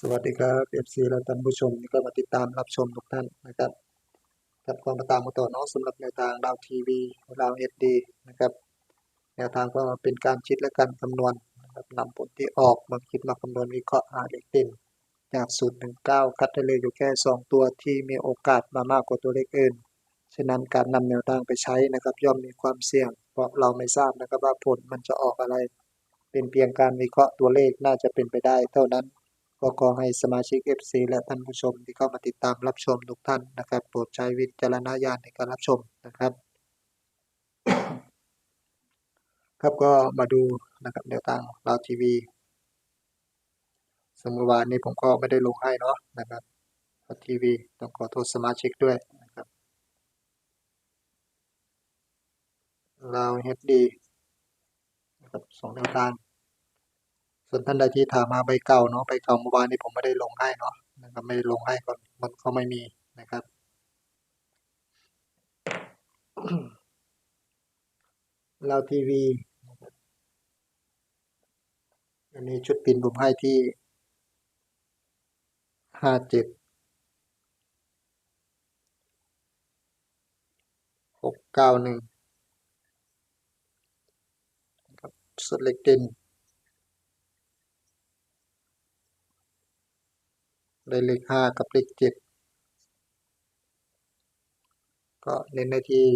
สวัสดีครับ FC และท่านผู้ชมที่ก็มาติดตามรับชมทุกท่านนะครับกับความตามมาต่อเนาะสำหรับแนวทางดาวทีวีดาวเอสดีนะครับแนวทางก็เป็นการคิดและการคำนวณนะครับนำผลที่ออกมาคิดมาคำนวณวิเคราะห์หาเลขเด่นจากสูตร19คัดได้เลยอยู่แค่ 2 ตัวที่มีโอกาสมามากกว่าตัวเลขอื่นฉะนั้นการนำแนวทางไปใช้นะครับย่อมมีความเสี่ยง เพราะเราไม่ทราบนะครับว่าผลมันจะออกอะไร เป็นเพียงการวิเคราะห์ตัวเลขน่าจะเป็นไปได้ เท่านั้น ก็ขอให้สมาชิก FC และท่านผู้ชมที่เข้ามาติดตามรับชมทุกท่านนะครับ โปรดใช้วิจารณญาณในการรับชมนะครับ ครับก็มาดูนะครับแนวทางเราวทีวีสมมติวานนี้ผมก็ไม่ได้ลงให้เนาะนะครับเราทีวีต้องขอโทษสมาชิกด้วยนะครับเราเฮดดีนะครับสองแนวทาง ส่วนท่านใดที่ถามมาใบเก่าเนาะใบเก่าเมื่อวานนี้ผมไม่ได้ลงให้เนาะนะครับไม่ได้ลงให้ก่อนมันก็ไม่มีนะครับเราทีวีอันนี้ชุดปินผมให้ที่ห้าเจ็ดหกเก้าหนึ่งครับสุดเล็กเด่น ได้เลขห้ากับเลขเจ็ดก็เน้นในที่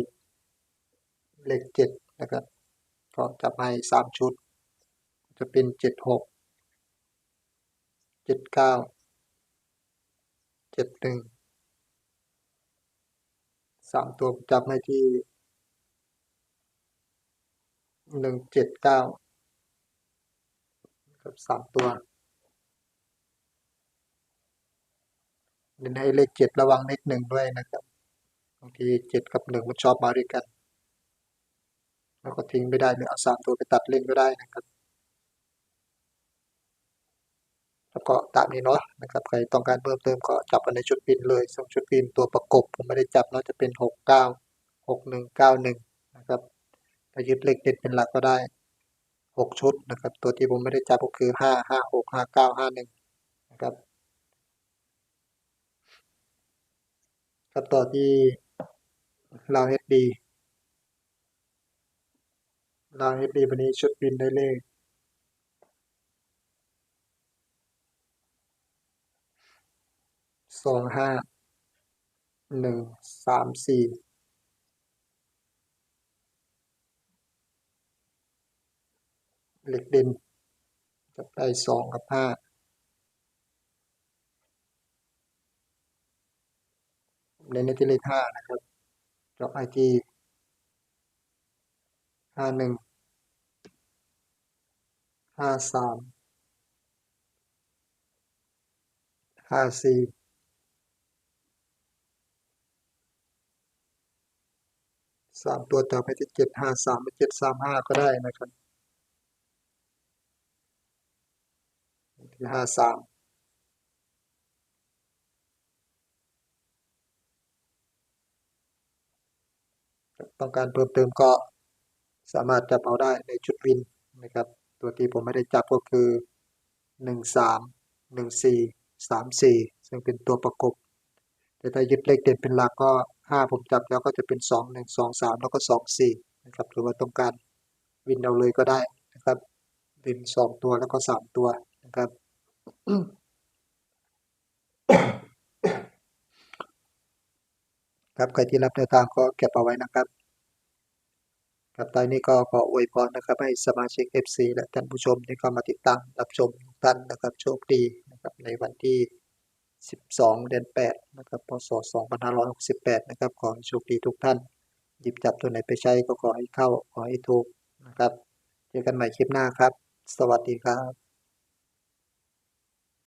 เลขเจ็ดนะครับก็จับให้สามชุด จะเป็นเจ็ดหกเจ็ดเก้าเจ็ดหนึ่งสามตัวจับให้ที่หนึ่งเจ็ดเก้ากับสามตัว เน้นให้เลขเจ็ดระวังเลขหนึ่งด้วยนะครับบางทีเจ็ดกับหนึ่งมันชอบมาด้วยกัน แล้วก็ทิ้งไม่ได้เลยเอาสามตัวไปตัดเล่นก็ได้นะครับ แล้วก็ตามนี้เนาะนะครับใครต้องการเพิ่มเติมก็จับกันในชุดปินเลยส่งชุดปินตัวประกบผมไม่ได้จับเนาะจะเป็นหกเก้าหกหนึ่งเก้าหนึ่งนะครับถ้ายึดเลขเด็ดเป็นหลักก็ได้หกชุดนะครับ ตัวที่ผมไม่ได้จับก็คือห้าห้าหกห้าเก้าห้าหนึ่งนะครับ ครับต่อที่เราเฮดดีเราเฮดดีวันนี้ชุดปินได้เลขสองห้าหนึ่งสามสี่เหล็กด่นจับได้สองกับห้า เน้นในที่เลขห้านะครับจับไอทีห้าหนึ่งห้าสามห้าสี่สามตัวต่อไปที่เจ็ดห้าสามเจ็ดสามห้าก็ได้นะครับที่ห้าสาม ต้องการเพิ่มเติมก็สามารถจับเอาได้ในชุดวินนะครับ ตัวที่ผมไม่ได้จับก็คือหนึ่งสามหนึ่งสี่สามสี่ซึ่งเป็นตัวประกบ แต่ถ้ายึดเลขเด่นเป็นหลักก็ห้าผมจับแล้วก็จะเป็นสองหนึ่งสองสามแล้วก็สองสี่นะครับหรือว่าต้องการวินเอาเลยก็ได้นะครับวินสองตัวแล้วก็สามตัวนะครับ ครับใครที่รับแนวทางก็เก็บเอาไว้นะครับ ครับตอนนี้ก็ขออวยพรนะครับ ให้สมาชิก FC และท่านผู้ชมที่เข้ามาติดตามรับชมทุกท่านนะครับโชคดีนะครับในวันที่ 12 เดือน 8 นะครับ พศ 2568 นะครับ ขอให้โชคดีทุกท่าน หยิบจับตัวไหนไปใช้ก็ขอให้เข้าขอให้ถูกนะครับ เจอกันใหม่คลิปหน้าครับ สวัสดีครับ